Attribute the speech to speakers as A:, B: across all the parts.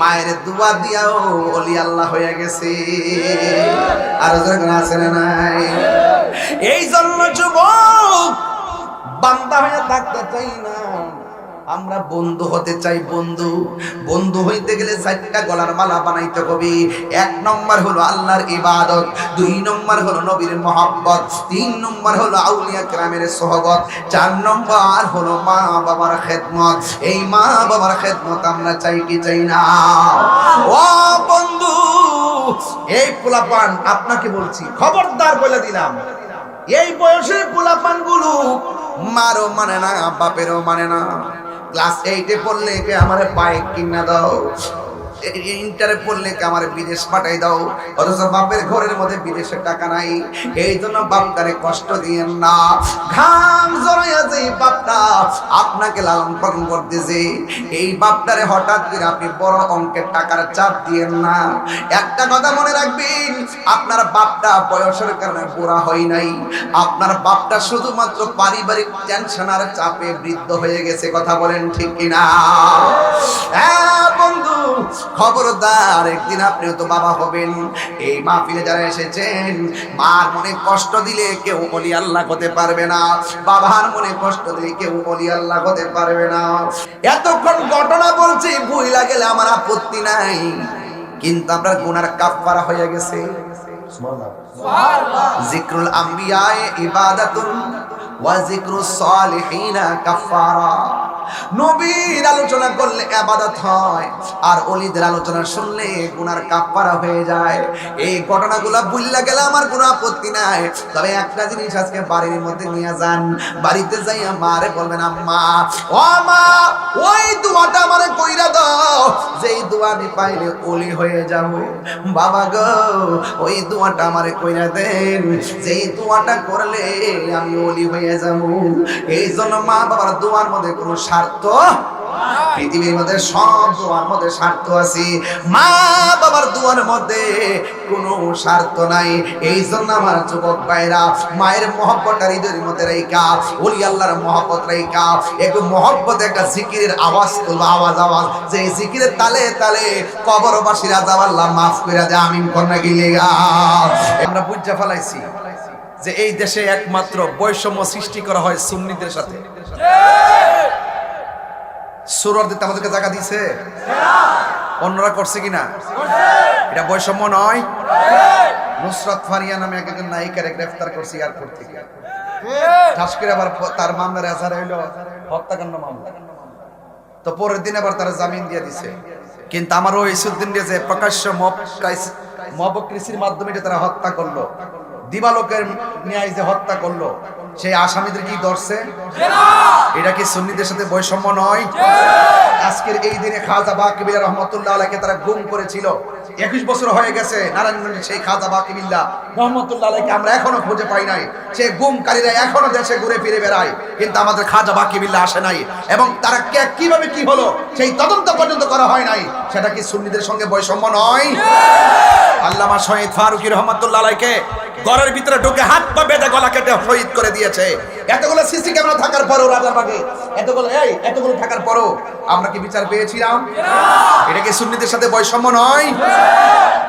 A: মায়ের দুয়া দিয়াও অলি আল্লাহ হয়ে গেছে। আর আছে না নাই। এই জন্য যুবক, বান্দা হয়ে থাকতে চাই না। আমরা বন্ধু হতে চাই বন্ধু। বন্ধু হইতে গেলে চারটা গলার মালা বানাইতে হবে। এক নম্বর হলো আল্লাহর ইবাদত, দুই নম্বর হলো নবীর মহাব্বত, তিন নম্বর হলো আউলিয়া গ্রামের সোহবত, চার নম্বর হলো মা বাবার খেদমত। এই মা বাবার খেদমত আমরা চাই কি চাই না? ও বন্ধু, এই পোলাপান আপনাকে বলছি, খবরদার বলে দিলাম। এই বয়সের পোলাপানগুলো মারও মানে না, বাপেরও মানে না। ক্লাস এইটে পড়লে আমার বাইক কিনা দাও। ইন্টারে পড়লে আমার বিদেশ পাঠাই দাও? অথচ বাপের ঘরের মধ্যে বিদেশের টাকা নাই। এই জন্য বাপটারে কষ্ট দিয়েন না। ঘাম জড়াইয়া যে বাপটা আপনাকে লালন পালন করতেছে, এই বাপটারে হঠাৎ করে আপনি বড় অঙ্কের টাকার চাপ দিয়েন না। একটা কথা মনে রাখবেন, আপনার বাপটা বয়সের কারণে বুড়া হয় নাই। আপনার বাপটা শুধুমাত্র পারিবারিক টেনশন আর চাপে বৃদ্ধ হয়ে গেছে, কথা বলেন ঠিক কিনা? হ্যাঁ বন্ধু খবরদার একদিন আপনিও তো বাবা হবেন। এই মাহফিলে যারা এসেছেন মার মনে কষ্ট দিলে কেউ অলি আল্লাহ হতে পারবে না। বাবার মনে কষ্ট দিলে কেউ অলি আল্লাহ হতে পারবে না। এতক্ষণ ঘটনা বলছি ভুইলা গেলে আমার আপত্তি নাই। কিন্তু আপনার গুনার কাফারা হয়ে গেছে। জিক্রুল আম্বিয়ায়ে ইবাদাতুন ওয়া জিক্রুস সালিহিনা কাফারা নবীর আলোচনা করলে আবাদত হয়, আর অলিদের আলোচনা শুনলে গুনার কাফারা হয়ে যায়। এই ঘটনাগুলো বুঝলা গেলে আমার কোনো আপত্তি নাই। তবে একটা জিনিস আজকে বাড়ির মধ্যে নিয়ে যান। বাড়িতে যাই মারে বলবেন, আম্মা, ও মা ওই দোয়াটা আমারে কইরা দাও। যেই দোয়া আমি পাইলে অলি হয়ে যাব। বাবা গো, ওই দোয়াটা আমারে কইরা দেন। যেই দোয়াটা করলে আমি অলি হয়ে যাব। এই জন্য মা বাবার দোয়ার মধ্যে কোনো স্বার্থ? পৃথিবীর মধ্যে সব দোয়ার মধ্যে স্বার্থ আছে। মা বাবার দোয়ার মধ্যে কোনো স্বার্থ নাই। এই জন্য আমার যুবক ভাইরা, মায়ের মহব্বতটা হৃদয়ের মধ্যে রেখা ওলি আল্লাহর মহব্বত রেখা একটু মহব্বত, একটা জিকিরের আওয়াজ তুলবো আওয়াজ আওয়াজ। যে জিকিরের তালে তালে কবরবাসীরা যাওয়াল্লাহ মাফ করে দেয়, আমিন কন্যা গিলে আমরা বুঝা ফেলাইছি যে এই দেশে একমাত্র বৈষম্য সৃষ্টি করা হয় সুন্নিদের সাথে। সুরর দিতে আমাদেরকে জায়গা দিছে অন্যরা করছে কিনা? এটা বৈষম্য নয়। নুসরত ফারিয়া নামে এক একজন নায়িকারে গ্রেফতার করছে এয়ারপোর্ট থেকে। ঠাস আবার তার মামলার এজার হইল হত্যাকাণ্ড মামলা। তো পরের দিন আবার তারা জামিন দিয়ে দিছে। কিন্তু আমার ওই ইসুদ্দিন যে প্রকাশ্য মব মব কৃষির মাধ্যমে তারা হত্যা করল। দিবালোকের ন্যায় যে হত্যা করল, সেই আসামিদের কি ধরছে? এটা কি সুন্নিদের সাথে বৈষম্য নয়? আজকের এই দিনে খাজা বাকিবিল্লা রহমতুল্লাহ আলাইকে তারা গুম করেছিল। একুশ বছর হয়ে গেছে নারায়ণগঞ্জের সেই খাজা বাকিবিল্লা রহমতুল্লাহ আলাইকে আমরা এখনও খুঁজে পাই নাই। সে গুমকারীরা এখনও দেশে ঘুরে ফিরে বেড়ায়, কিন্তু আমাদের খাজা বাকিবিল্লা আসে নাই। এবং তারা কে, কীভাবে কি হলো, সেই তদন্ত পর্যন্ত করা হয় নাই। সেটা কি সুন্নিদের সঙ্গে বৈষম্য নয়? আল্লামা শহীদ ফারুকি রহমতুল্লাহ আলাইকে ঘরের ভিতরে ঢুকে হাত পা বেঁধে গলা কেটে শহীদ করে দিয়েছে। এতগুলো সিসি ক্যামেরা থাকার পরও রাজারবাগে এতগুলো এই, এতগুলো থাকার পরও আমরা কি বিচার পেয়েছিলাম? এটা কি সুন্নিদের সাথে বৈষম্য নয়?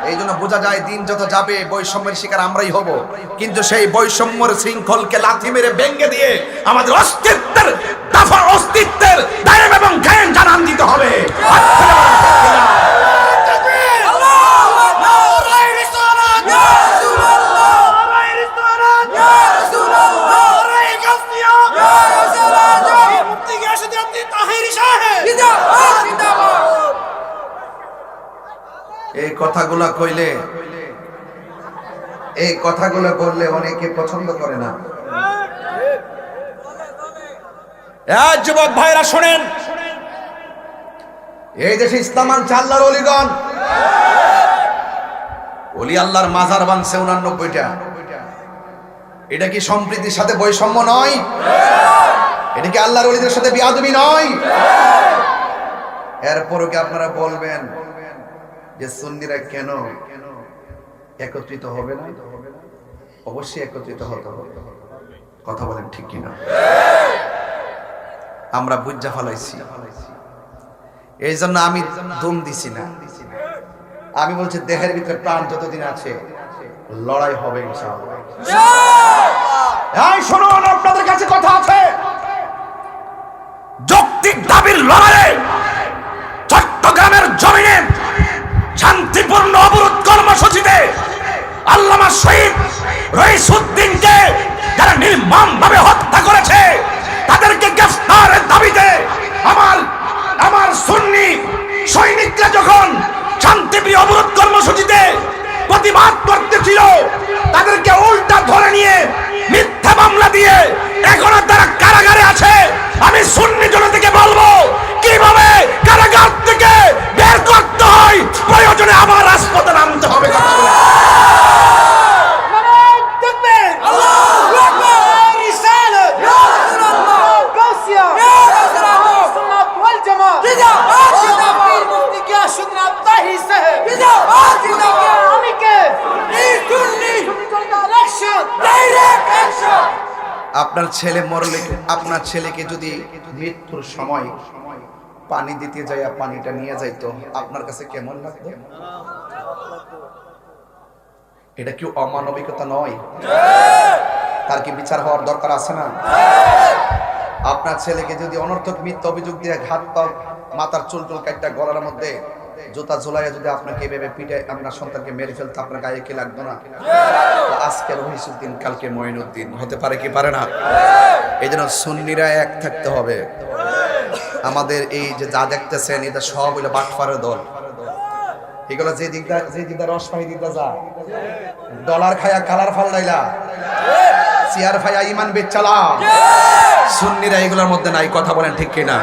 A: এই জন্য বোঝা যায় দিন যত যাবে, বৈষম্যের শিকার আমরাই হব। কিন্তু সেই বৈষম্যর শৃঙ্খলকে লাথি মেরে ভেঙে দিয়ে আমাদের অস্তিত্বের দফা অস্তিত্বের, দায়েম এবং গায়েম জানান দিতে হবে। এই কথাগুলা কইলে এই কথাগুলো বললে অনেকে পছন্দ করে না। এই যুবক ভাইরা শোনেন। এই দেশে ইসলাম আনছে আল্লাহর অলিগণ। অলি আল্লাহর মাজার বাংছে উনানব্বইটা। এটা কি সম্প্রীতির সাথে বৈষম্য নয়? এটা কি আল্লাহর অলিদের সাথে বিয়াদবি নয়? এরপরও কি আপনারা বলবেন যে সুন্নিরা কেন একত্রিত হবে না? অবশ্যই একত্রিত হতে হবে। কথা বলেন ঠিক কিনা? আমরা বুঝা ফেলাইছি। এই জন্য আমি দম দিছি না। আমি বলছি, দেহের ভিতরে প্রাণ যতদিন আছে, লড়াই হবে শুনুন, আপনাদের কাছে কথা আছে। যৌক্তিক দাবির লড়াইয়ে রইসুদ্দিনকে যারা নির্মম ভাবে হত্যা করেছে, তাদেরকে গ্রেফতারের দাবিতে আমার আমার সুন্নি সৈনিকরা যখন শান্তিপ্রিয় অবরোধ কর্মসূচিতে প্রতিবাদ করতেছিল তাদেরকে উল্টা ধরে নিয়ে মিথ্যা মামলা দিয়ে এখনও তারা কারাগারে আছে। আমি সুন্নি জনতাকে বলব, কীভাবে কারাগার থেকে বের করতে হয়? প্রয়োজনে আবার রাজপথে নামতে হবে। কথা আপনার ছেলে মরলে, আপনার ছেলেকে যদি মৃত্যুর সময় পানি দিতে যায় পানিটা নিয়ে যাইতো, আপনার কাছে কেমন লাগবে? এটা কি অমানবিকতা নয়? তার কি বিচার হওয়ার দরকার আছে না? আপনার ছেলেকে যদি অনর্থক মিথ্যা অভিযোগ দিয়ে ঘাত পাও, মাথার চুল চুল কাটটা গলার মধ্যে জুতা ঝুলাইয়া যদি আপনাকে এভাবে পিঠে আপনার সন্তানকে মেরে ফেলতে আপনার গায়ে কি লাগতো না? আজকে রহিসুদ্দিন কালকে মঈনুদ্দিন। হতে পারে কি পারে না? এই জন্য সুন্নিরা এক থাকতে হবে। আমাদের এই যে যা দেখতেছেন, এটা সব হইল বাটফারের দল। এগুলো যে দিকটা যে দিকটা রস দিকটা যা। ডলার খায়া কালার ফাল্লাইলা চেয়ার ফাইয়া ইমান বেচালা। সুন্নিরা এগুলোর মধ্যে নাই, কথা বলেন ঠিক কিনা?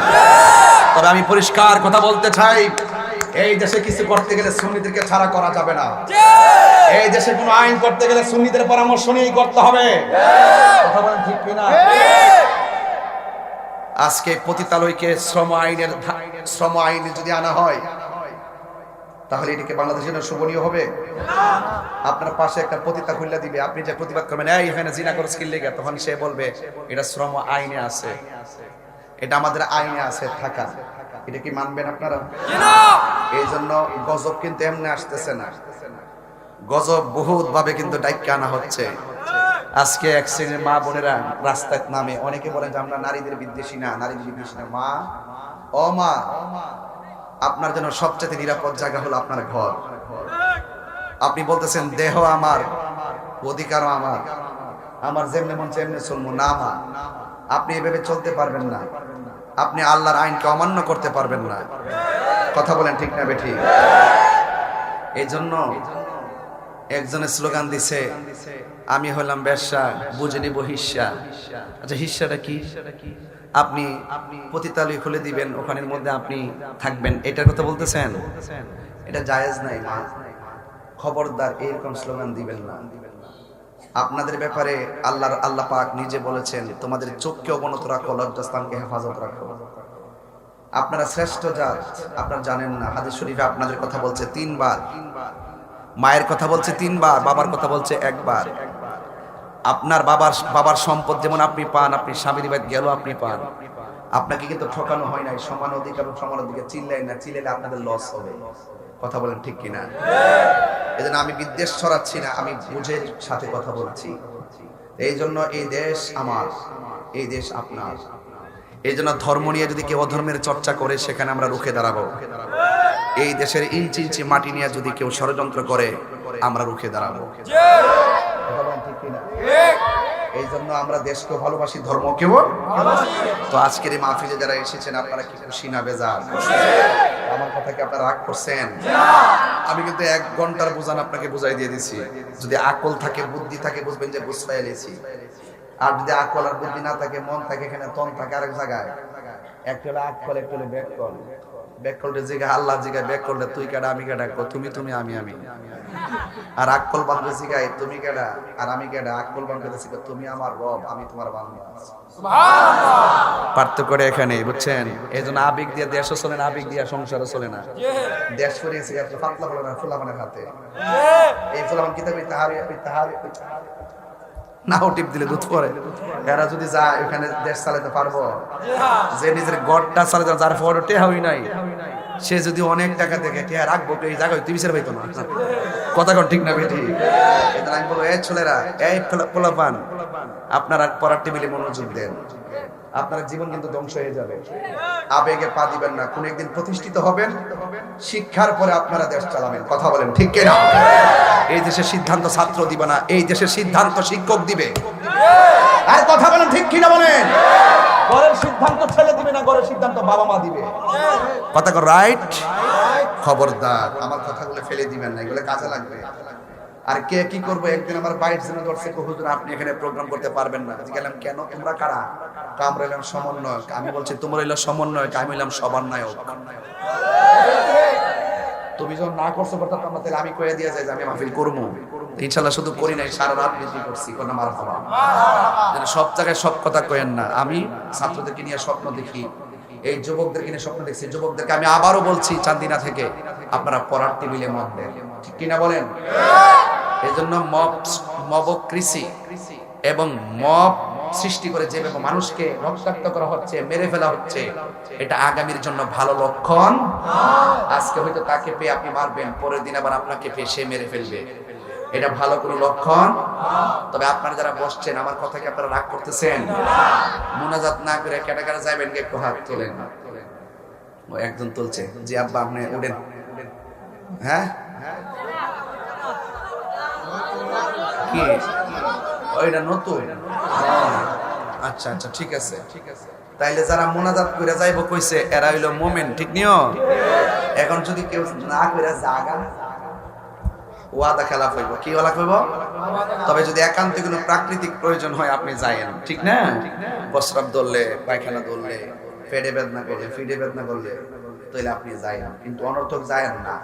A: তবে আমি পরিষ্কার কথা বলতে চাই। এই দেশে কিছু করতে গেলে সুন্নিদেরকে ছাড়া করা যাবে না। এই দেশে কোনো আইন করতে গেলে সুন্নিদের পরামর্শ নিয়েই করতে হবে। কথা বলেন ঠিক কিনা? আজকে পতিতালয়কে শ্রম আইনের শ্রম আইনে যদি আনা হয় তাহলে এটাকে বাংলাদেশের জন্য শোভনীয় হবে। আপনার পাশে একটা পতিতা খুললা দিবে। আপনি যে প্রতিবাদ করবেন এই এখানে জিনা করে স্কিল লেগে তখন সে বলবে এটা শ্রম আইনে আছে। এটা আমাদের আইনে আছে থাকা এটা কি মানবেন আপনারা? এই জন্য গজব কিন্তু এমনি আসতেছে না। গজব বহুত ভাবে কিন্তু ডাইকে আনা হচ্ছে। আজকে এক শ্রেণির মা বোনেরা রাস্তায় নামে, অনেকে বলেন যে আমরা নারীদের বিদ্বেষী না নারীদের বিদ্বেষী না। মা, ও মা, আপনার জন্য সবচেয়ে নিরাপদ জায়গা হলো আপনার ঘর। আপনি বলতেছেন, দেহ আমার, অধিকারও আমার। আমার যেমনি মন যেমনি চলবো। না মা, আপনি এভাবে চলতে পারবেন না। আপনি আল্লাহর আইনকে অমান্য করতে পারবেন না। কথা বলেন ঠিক না বেঠি? এই জন্য একজনের স্লোগান দিছে, আমি হলাম ব্যবসা, বুঝে নিব হিস্সা আচ্ছা হিস্সাটা কি? আপনি পতিতালয় খুলে দিবেন, ওখানের মধ্যে আপনি থাকবেন, এটার কথা বলতেছেন? এটা জায়েজ নাই খবরদার এরকম স্লোগান দিবেন না। আপনাদের ব্যাপারে আল্লাহর আল্লাহ পাক নিজে বলেছেন, তোমাদের চোখকে অবনত রাখো, লজ্জাস্থানকে হেফাজত রাখো। আপনারা শ্রেষ্ঠ জাত আপনারা জানেন না। হাদিস শরীফে আপনাদের কথা বলছে তিনবার। মায়ের কথা বলছে তিনবার, বাবার কথা বলছে একবার। আপনার বাবার বাবার সম্পদ যেমন আপনি পান, আপনি স্বামীর বাড়ি গেল আপনি পান। আপনাকে কিন্তু ঠকানো হয় নাই, সমান অধিকার এবং সমান অধিকার চিল্লাই না, চিল্লাইলে আপনাদের লস হবে। কথা বলেন ঠিক কিনা? এজন্য আমি বিদ্বেষ ছড়াচ্ছি না, আমি বুঝে সাথে কথা বলছি। এই জন্য এই দেশ আমার, এই দেশ আপনার। এই জন্য ধর্ম নিয়ে যদি কেউ অধর্মের চর্চা করে, সেখানে আমরা রুখে দাঁড়াবো। এই দেশের ইঞ্চি ইঞ্চি মাটি নিয়ে যদি কেউ ষড়যন্ত্র করে, আমরা রুখে দাঁড়াবো? এই জন্য আমরা দেশকে ভালোবাসি ধর্মকেও তো আজকের এই মাহফিলে যারা এসেছেন, আপনারা কি খুশি না বেজার? আমার কথা কি আপনারা রাগ করছেন? আমি কিন্তু এক ঘণ্টার বোঝান আপনাকে বুঝাই দিয়ে দিছি। যদি আকল থাকে, বুদ্ধি থাকে, বুঝবেন যে বুঝ পাইলেছি আর যদি আকল আর বুদ্ধি না থাকে, মন থাকে, এখানে তন থাকে আরেক জায়গায়। একটা আকল একটা হলো ব্যাকল ব্যাকলটা জিগা, আল্লাহ ব্যাকলটা তুই আমি তুমি তুমি, আমি আমি। আর তুমি আর আমি তুমি আমার রব, আমি তোমার এখানে বুঝছেন? এই জন্য আবেগ দিয়ে দেশও চলে না, আবেগ দিয়ে সংসারও চলে না। দেশ বলে না, ফুলাবানের হাতে। এই ফুলাবান কিতাবে তাহার না ও টিপ দিলে দুধ পরে। এরা যদি যায়, ওখানে দেশ চালাতে পারব। যে নিজের গড়টা চালাতে যার ফর টেহাই নাই, সে যদি অনেক টাকা দেখে, কে রাখব? এই জায়গায় তুই বিচার পাইতো না? কথা কন ঠিক না বেটি আমি বলব এই ছেলেরা, এই পোলা- পোলাপান, আপনারা পড়ার টেবিলে মনোযোগ দেন। আপনার জীবন কিন্তু ধ্বংস হয়ে যাবে। আবেগে পা দিবেন না, কোন একদিন প্রতিষ্ঠিত হবেন, শিক্ষার পরে আপনারা দেশ চালাবেন। কথা বলেন, ঠিক কিনা? এই দেশের সিদ্ধান্ত ছাত্র দিবে না, এই দেশের সিদ্ধান্ত শিক্ষক দিবে। আর কথা বলেন, ঠিক কিনা বলেন? সিদ্ধান্ত ছেলে দিবে না সিদ্ধান্ত বাবা মা দিবে। কথা রাইট? খবরদার, আমার কথাগুলো ফেলে দিবেন না, এগুলো কাজে লাগবে। আর কে কি করব? একদিন আমার বাইট জেনে ধরছে হুজুর, আপনি এখানে প্রোগ্রাম করতে পারবেন না। গেলাম, কেন? তোমরা কারা? তো আমরা এলাম সমন্বয়ক। আমি বলছি, তোমরা এলো সমন্বয়ক, আমি এলাম সবান্বয়ক তুমি যখন না করছ কথা তাহলে আমি কয়ে দিয়ে যাই যে আমি মাহফিল করব। ইনশাল্লাহ শুধু করি নাই, সারা রাত বেশি করছি, কোন মার সব জায়গায় সব কথা কয়েন না। আমি ছাত্রদেরকে নিয়ে স্বপ্ন দেখি, এই যুবকদেরকে নিয়ে স্বপ্ন দেখছি। যুবকদেরকে আমি আবারও বলছি, চান্দিনা থেকে আপনারা পড়ার টেবিলে মত দেন। ঠিক কিনা বলেন? এই জন্য মব মবকৃষি এবং মব সৃষ্টি করে যেভাবে মানুষকে রক্তাক্ত করা হচ্ছে, মেরে ফেলা হচ্ছে, এটা আগামীর জন্য ভালো লক্ষণ। আজকে হয়তো তাকে পেয়ে আপনি মারবেন, পরের দিন আবার আপনাকে পেয়ে সে মেরে ফেলবে। এটা ভালো কোনো লক্ষণ? তবে আপনারা যারা বসছেন, আমার কথা কি আপনারা রাগ করতেছেন? মোনাজাত না করে কেটে যাবেন একটু হাত তোলেন। ও একজন তুলছে জি আব্বা আপনি উঠেন হ্যাঁ? কি? ওইটা নতুন? আচ্ছা আচ্ছা ঠিক আছে। ঠিক আছে তাইলে যারা মোনাজাত করে যাইব কইছে এরা হইল মোমেন ঠিক নিও? এখন যদি কেউ না করে জাগা ওয়াদা খেলাফ হইব। কি ওয়াদা হইব তবে যদি একান্ত কোনো প্রাকৃতিক প্রয়োজন হয় আপনি যায়েন ঠিক না? প্রস্রাব ধরলে পায়খানা ধরলে পেটে বেদনা করলে ফিডে বেদনা করলে তাহলে আপনি যায়েন কিন্তু অনর্থক যায়েন না।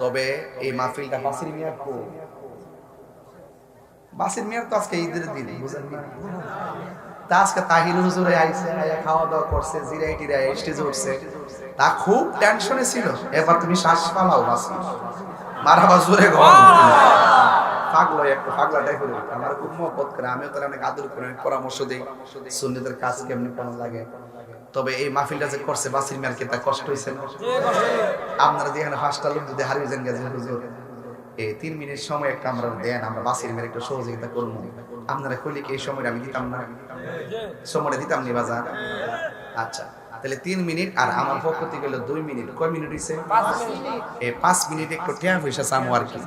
A: তবে এই মাহফিলটা বাসির মিয়ার কো বাসির মিয়ার তো আজকে ঈদের দিন তা আজকে হুজুরে আইয়া খাওয়া দাওয়া করছে জিরাই টিরাই স্টেজে উঠছে। তা খুব টেনশনে ছিল। এবার তুমি শ্বাস পালাও বাসি। জোরে আমিও অনেক আদর করে পরামর্শ দিই। সুন্নিদের কাজ কেমনি কেমন লাগে? তবে এই মাহফিলটা যে করছে, বাসির মিয়ার তা কষ্ট হয়েছে? আপনারা যে এখানে পাঁচটা লোক যদি হারিয়ে যান গেছে এই তিন মিনিট সময় একটা আমরা দেন আমরা বাসির মেরে একটু সহযোগিতা করব। আপনারা কইলে কি এই সময় আমি দিতাম না? সময়টা দিতাম নি বাজার? আচ্ছা তাহলে তিন মিনিট আর আমার পক্ষ থেকে হলো দুই মিনিট। কয় মিনিট হইছে? এই পাঁচ মিনিট একটু টেয়া পয়সা চামো আর কি।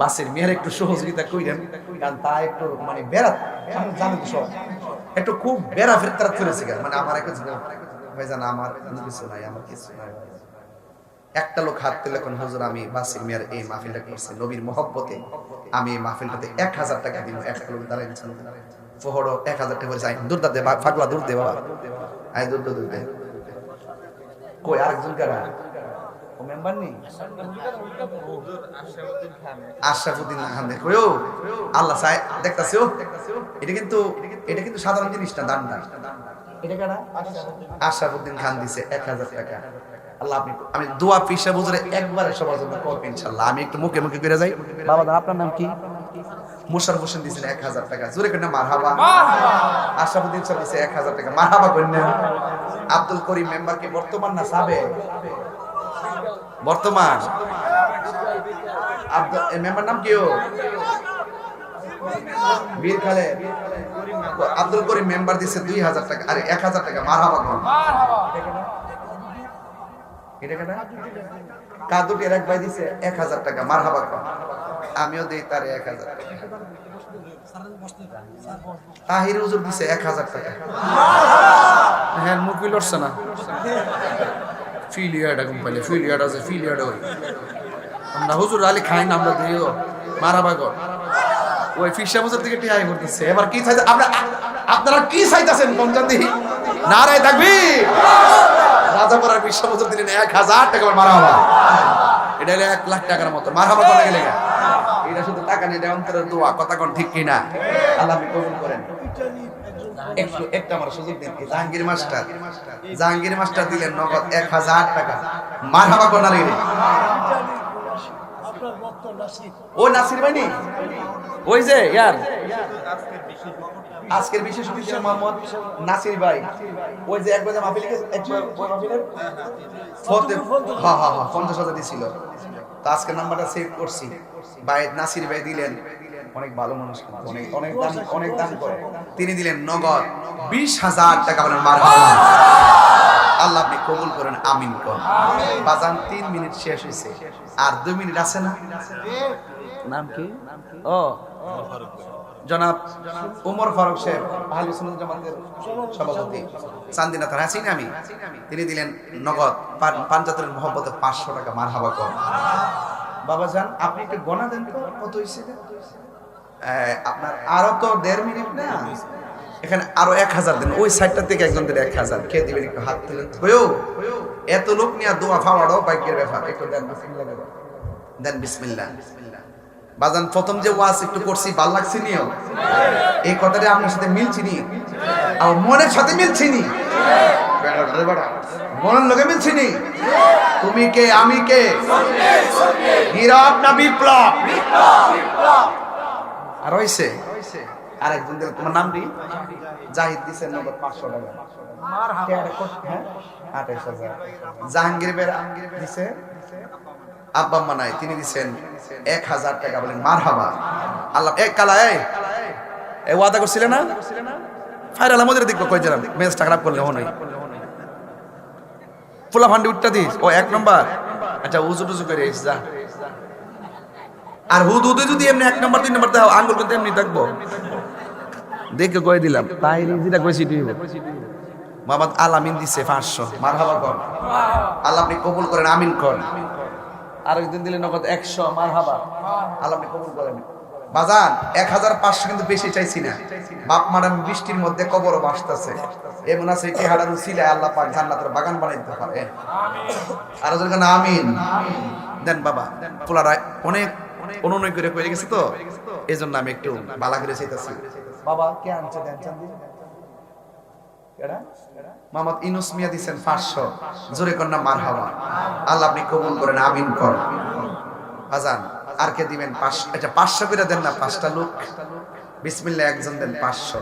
A: বাসের মেয়ের একটু সহযোগিতা কইরেন কারণ তা একটু মানে বেড়া জানেন তো সব একটু খুব বেড়া ফেরতার করেছে মানে আমার একটা ভাইজান আমার কিছু নাই আমার কিছু নাই। একটা লোক হাত তুলে কোন, হুজুর, আমি বাসির মিয়ার এই মাহফিলটা করছি। নবীর মহব্বতে আমি এই মাহফিলটাতে এক হাজার টাকা দিব। একটা লোক দাঁড়াইছেন ফোহড়ো এক হাজার টাকা করে যাই দূর দে ফাগলা দূর দে, বাবা। আয়, দূর দূর দে। কই, আরেকজন কারা? সাধারণ জিনিস না দান এটা কারা? আশরাফুদ্দিন খান দিছে এক হাজার টাকা। আল্লাহ আপনি আমি দোয়া পিসা বুঝরে একবারে সবার জন্য করবেন ইনশাল্লাহ। আমি একটু মুখে মুখে করে যাই। বাবা আপনার নাম কি? মুশার হোসেন দিয়েছেন এক হাজার টাকা। জোরে কন্যা মারহাবা। আশরাফুদ্দিন সাহেব দিয়েছে এক হাজার টাকা। মারহাবা কন্যা আব্দুল করিম মেম্বার কি বর্তমান না সাবে? বর্তমান। আব্দুল মেম্বার নাম কি বীর খালে আব্দুল করিম মেম্বার দিছে দুই হাজার টাকা। আরে এক হাজার টাকা। মারহাবা। কেনা? ভাই দিছে এক হাজার টাকা আমিও এক হাজার হুজুর দিছে এক হাজার টাকা। হ্যাঁ লড়ছে না। ফিলিয়াটা কোম্পানি আছে আমরা হুজুর আলী খাই না, আমরা দিও মারাবা ওই ফিসা বছর থেকে টিআই করতেছে এবার কি আপনারা আপনারা কি চাইতেছেন পঞ্চান দিহি? নারায় থাকবি! রাজাপাড়ার বিশ্ব বছর দিলেন এক হাজার টাকা মারা হবা এটা হলো এক লাখ টাকার মতো। মার হবা কোনে গেলে এটা শুধু টাকা এটা অন্তরের দোয়া। কথা কোন ঠিক কিনা? আল্লাহ আপনি কবুল করেন। একটু একটা আমার সুযোগ দিন জাহাঙ্গীর মাস্টার। জাহাঙ্গীর মাস্টার দিলেন নগদ এক হাজার টাকা। কোন রে? ও নাসির ভাই ওই যে ইয়ার। আজকের বিশেষ অতিথি মোহাম্মদ নাসির ভাই। ওই যে একবার মাহফিল হ্যাঁ হ্যাঁ হ্যাঁ পঞ্চাশ হাজার দিছিল। তো আজকের নাম্বারটা সেভ করছি। ভাই নাসির ভাই দিলেন। অনেক ভালো মানুষ অনেক অনেক দান অনেক দান করে। তিনি দিলেন নগদ বিশ হাজার টাকা বলেন মার আল্লাহ আপনি কবুল করেন আমিন কর বাজান তিন মিনিট শেষ হয়েছে আর দুই মিনিট আছে না? নাম কি? ও। জনাব উমর ফারুক সাহেব আহলে সুন্নাত জামাতের সভাপতি। চান্দিনা আমি। তিনি দিলেন নগদ পাঞ্জাতের মহব্বতে পাঁচশো টাকা মার হাবা কর বাবা যান আপনি একটু গণা দেন তো কত হয়েছে আপনার আরও তো দেড় মিনিট না? এখানে আরও এক হাজার দেন ওই সাইডটা থেকে একজন দেন এক হাজার। কে দিবেন একটু হাত তুলেন হয়েও এত লোক নিয়ে দোয়া ফাওয়ারও বাইকের ব্যাপার। একটু দেন বিসমিল্লাহ দেন। বিসমিল্লা বাজান প্রথম যে ওয়াজ একটু করছি ভালো লাগছে নিও এই কথাটা আপনার সাথে মিলছি নি? আর মনের সাথে মিলছি নি। মনের লোকে মিলছি নি? তুমি কে আমি কে? নীরব না বিপ্লব? আর হইছে? দিল তোমার নাম কি? জাহিদ দিছে নগদ পাঁচশো টাকা। হ্যাঁ? আঠাইশ হাজার। জাহাঙ্গীর বের দিছে? আব্বা নাই তিনি দিচ্ছেন এক হাজার টাকা বলেন মার হাবা আল্লাহ এক কালা এ ওয়াদা করছিলে না? ফাইর আলম ওদের দেখব কই জানাম মেজটা খারাপ করলে হনই ফুলা ফান্ডি উঠটা দিস ও এক নম্বর। আচ্ছা উজু টুজু করে আইস যা। আর হুদ হুদে যদি এমনি এক নম্বর তিন নম্বর দাও আঙ্গুল কিন্তু এমনি থাকব দেখে কয়ে দিলাম? তাই যেটা কইছি তুই। মোহাম্মদ আলামিন দিছে পাঁচশো। মার হাবা কর। আল্লাহ আপনি কবুল করেন আমিন কর। আরেকদিন দিলে নগদ একশো মার হাবা আল্লাহ কবুল করেন। বাজান এক হাজার পাঁচশো কিন্তু বেশি চাইছি না। বাপ মারাম বৃষ্টির মধ্যে কবরও বাসতেছে এমন আছে ছিলে আল্লাহ পাক জান্নাতের বাগান বানাইতে পারে। আর ওদের আমিন। দেন বাবা, পোলারা অনেক অনুনয় করে করে গেছে তো? এই জন্য আমি একটু বালা করে চাইতেছি বাবা, কে আনছে দিন মোহাম্মদ ইনুস মিয়া দিচ্ছেন পাঁচশো। জোরে কন্যা মার হাওয়া আল্লাহ আপনি কবুল করেন, আমিন কর। আজান, আর কে দিবেন পাঁচশো আচ্ছা পাঁচশো করে দেন না, পাঁচটা লোক। বিসমিল্লা একজন দেন পাঁচশো।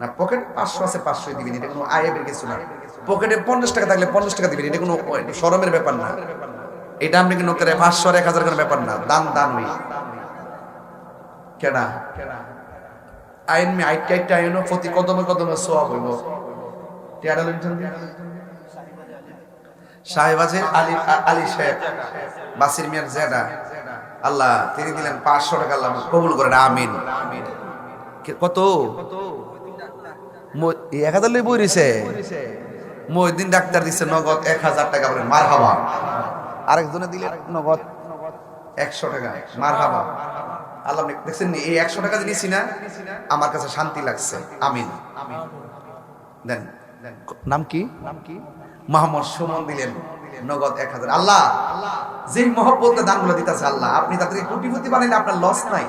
A: না, পকেট পাঁচশো আছে, পাঁচশোই দিবেন, এটা কোনো আয়েবের কিছু না। পকেটে পঞ্চাশ টাকা থাকলে পঞ্চাশ টাকা দিবেন, এটা কোনো সরমের ব্যাপার না। এটা আপনি কিন্তু পাঁচশো এক হাজার কোনো ব্যাপার না। দান দান হই কেনা? আইন মে আইট আইট আইনো প্রতি কদমে কদমে সোয়াব হইব। টিয়াডা লইছেন সাহেবাজের আলী আ- আলী সাহেব বাসির মিয়ার জেডা আল্লাহ, তিনি দিলেন পাঁচশো টাকা আল্লাহ কবুল করেন, আমিন। কত? এক হাজার লই বই রইছে মহিদিন ডাক্তার দিচ্ছে নগদ এক হাজার টাকা বলেন মার হাবা আরেকজনে দিলেন নগদ একশো টাকা মার হাবা আল্লাহ দেখছেন এই একশো টাকা দিয়েছি না, আমার কাছে শান্তি লাগছে। আমিন। দেন নাম কি নাম কি? মোহাম্মদ সুমন দিলেন, নগদ এক হাজার। আল্লাহ যে মহব্বত দানগুলো দিতেছে আল্লাহ, আপনি তাদেরকে কোটিপতি বানাইলে আপনার লস নাই?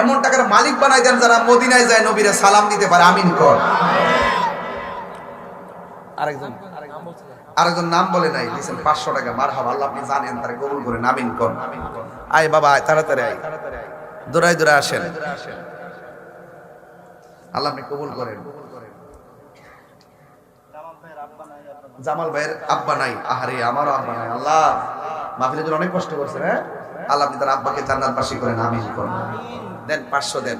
A: এমন টাকার মালিক বানাই দেন যারা মদিনায় যায় নবীরে সালাম দিতে পারে। আমিন কর। আরেকজন। আরেকজন নাম বলে নাই দিয়েছেন পাঁচশো টাকা মার হাব আল্লাহ আপনি জানেন, তারা কবুল করে নামিন কর। আয় বাবা, আয়, তাড়াতাড়ি আয়। দৌড়াই দৌড়াই আসেন। আল্লাহ আপনি কবুল করেন। জামাল ভাইয়ের আব্বা নাই। আহারে, আমারও আব্বা নাই। আল্লাহ মাহফিলের জন্য অনেক কষ্ট করছেন হ্যাঁ? আল্লাহ আপনি তার আব্বাকে করেন করেন। দেন, পাঁচশো দেন।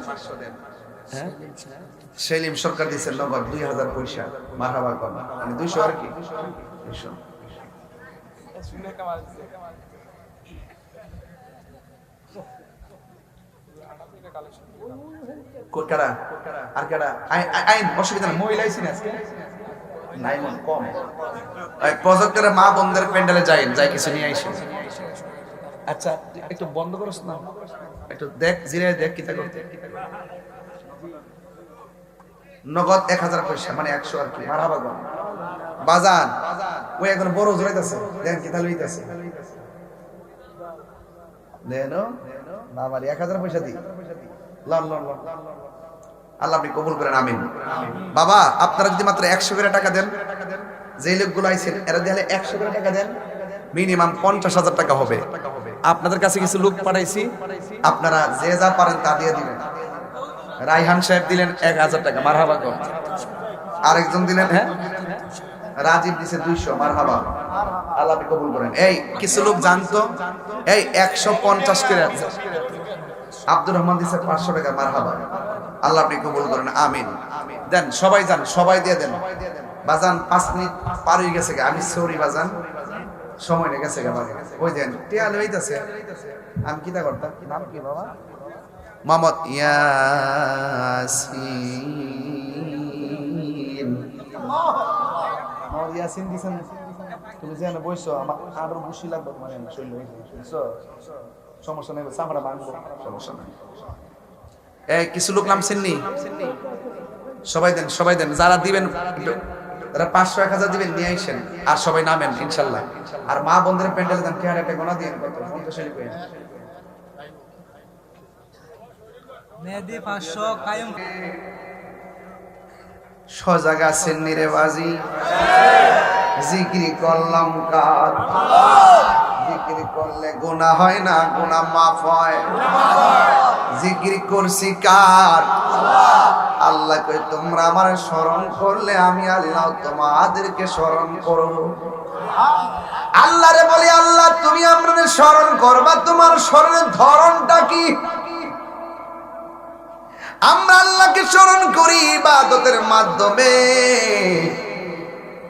A: হ্যাঁ? সেলিম সরকার দিচ্ছেন নগদ দুই হাজার পয়সা। মারহাবা কর। মানে দুইশো আর কি? দুইশো। কারা আর কারা আই- আই- আইন অসুবিধা মহিলা আইসি আজকে। নাই মন কম। এই প্রজেক্টরে মা বন্ধের প্যান্ডেলে যাই যাই কিছু নিয়ে আইসি। আচ্ছা একটু বন্ধ করস না? একটু দেখ জিরে দেখ কি করতে। নগদ এক হাজার পয়সা মানে একশো আর কি মারাবা গন বাজান ওই এখন বড় জোরাইতেছে দেন কি তাহলে হইতেছে দেন বাবারি এক হাজার পয়সা দি। লন লন লন আল্লাহ আপনি কবুল করেন, আমিন। বাবা, আপনারা যদি মাত্র একশো করে টাকা দেন যে লোকগুলো আইছেন, এরা দিলে একশো করে টাকা দেন, মিনিমাম পঞ্চাশ হাজার টাকা হবে। আপনাদের কাছে কিছু লোক পাঠাইছি, আপনারা যে যা পারেন তা দিয়ে দিবেন। রাইহান সাহেব দিলেন এক হাজার টাকা মার হাবা কম আরেকজন দিলেন হ্যাঁ? রাজীব দিছে দুইশো মার হাবা আল্লাহ আপনি কবুল করেন। এই, কিছু লোক জানতো, এই, একশো পঞ্চাশ করে। আব্দুর রহমান দিছে পাঁচশো টাকা মার হাবা আল্লাহ আপনি কবুল করেন, আমিন। দেন, সবাই যান, সবাই দিয়ে দেন। বাজান পাঁচ মিনিট পার হয়ে গেছে আমি সরি বাজান। সময় নিয়ে গেছে বাজান। ওই দেন টিয়াল হইতাছে আমি কিতা করতাম? নাম কি বাবা? মোহাম্মদ ইয়াসিন। মোহাম্মদ ইয়াসিন দিছেন। তুমি যেন বইছো আমার আরও বুঝি লাগবে মানে শরীর বুঝছ? সমস্যা নেই চামড়া ভাঙবো। সমস্যা নাই। এই কিছু লোক নাম চিননি? সবাই দেন সবাই দেন যারা দিবেন একটু- পাঁচশো এক হাজার দিবেন নিয়ে আইসেন আর সবাই নামেন ইনশাল্লাহ। আর মা বন্ধের প্যান্ডেল দেন কেয়ার একটা গোনা দিয়ে
B: পাঁচশো কায়ম।
A: সজাগ আছেন নিরেবাজি জিক্রি করলাম কার জিক্রি করলে গোনা হয় না গোনা মাফ হয়। জিক্রি করছি কার? আল্লাহ কই তোমরা আমার স্মরণ করলে আমি আল্লাহ তোমাদেরকে স্মরণ করব। আল্লাহ রে বলি, আল্লাহ, তুমি আমাদের স্মরণ করবা, তোমার স্মরণের ধরনটা কি? আমরা আল্লাহকে স্মরণ করি ইবাদতের মাধ্যমে।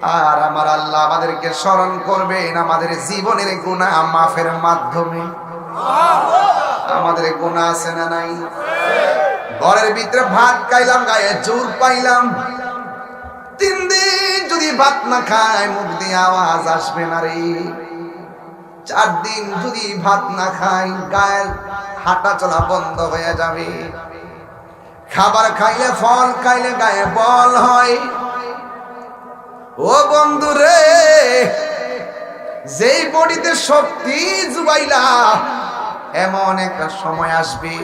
A: আর আমার আল্লাহ আমাদেরকে স্মরণ করবেন আমাদের জীবনের গুণা মাফের মাধ্যমে। আমাদের গুণা আছে না নাই? ঘরের ভিতরে ভাত খাইলাম, গায়ে জোর পাইলাম। তিন দিন যদি ভাত না খায়, মুখ দিয়ে আওয়াজ আসবে না রে। চার দিন যদি ভাত না খাই গায়ের হাঁটা চলা বন্ধ হয়ে যাবে। খাবার খাইলে ফল, খাইলে গায়ে বল হয়। ও বন্ধু রে যেই বডিতে শক্তি জুবাইলা, এমন একটা সময় আসবে,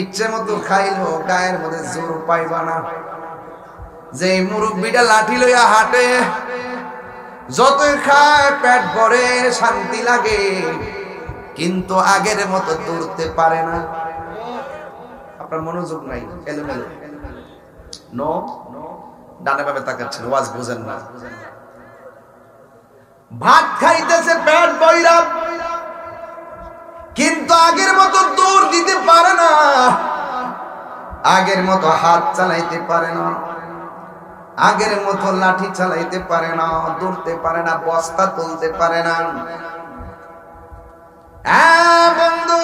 A: ইচ্ছে মতো খাইলো, গায়ের মধ্যে জোর পাইবা না। যেই মুরব্বীটা লাঠি লইয়া হাঁটে, যতই খায়, পেট ভরে, শান্তি লাগে, কিন্তু আগের মতো দৌড়তে পারে না। আপনার মনোযোগ নাই, এলোমেলো। নো? ডানে ভাবে তাকাচ্ছেন, ওয়াজ বুঝেন না। ভাত খাইতেছে পেট বইরা, কিন্তু আগের মতো দৌড় দিতে পারে না। আগের মতো হাত চালাইতে পারে না, আগের মতো লাঠি চালাইতে পারে না, দৌড়তে পারে না, বস্তা তুলতে পারে না। হ্যাঁ বন্ধু,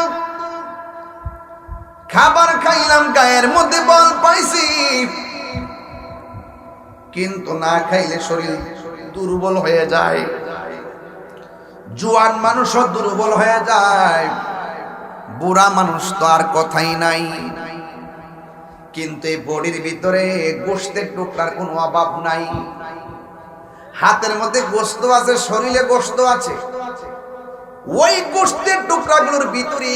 A: খাবার খাইলাম গায়ের মধ্যে, বল পাইছি। কিন্তু না খাইলে শরীর দুর্বল হয়ে যায়। জোয়ান মানুষও দুর্বল হয়ে যায়। বুড়া মানুষ তো আর কথাই নাই। কিন্তু এই বডির ভিতরে গোস্তের টুকরার কোনো অভাব নাই। হাতের মধ্যে গোস্ত আছে, শরীরে গোস্ত আছে। ওই গোস্তের টুকরাগুলোর ভিতরে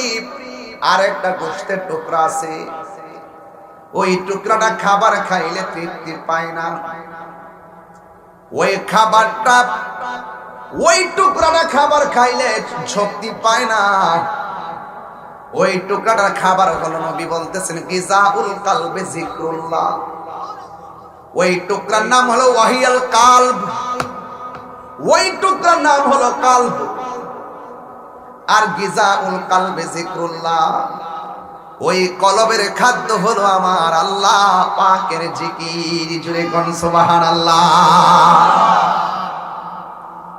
A: আর একটা গোস্তের টুকরা আছে। ওই টুকরাটা খাবার খাইলে তৃপ্তি পায় না। ওই খাবারটা, ওই টুকরাটা খাবার খাইলে শক্তি পায় না। ওই টুকরাটা খাবার হলো নবী বলতেছেন, গিজাউল কালবে জিক্রুল্লাহ ওই টুকরার নাম হলো ওয়াহিয়াল কালব। ওই টুকরার নাম হলো কালব। আর গিজাউল কালবে জিক্রুল্লাহ ওই কলবের খাদ্য হলো আমার আল্লাহ পাকের জিকির। জুড়ে কোন সুবহানাল্লাহ।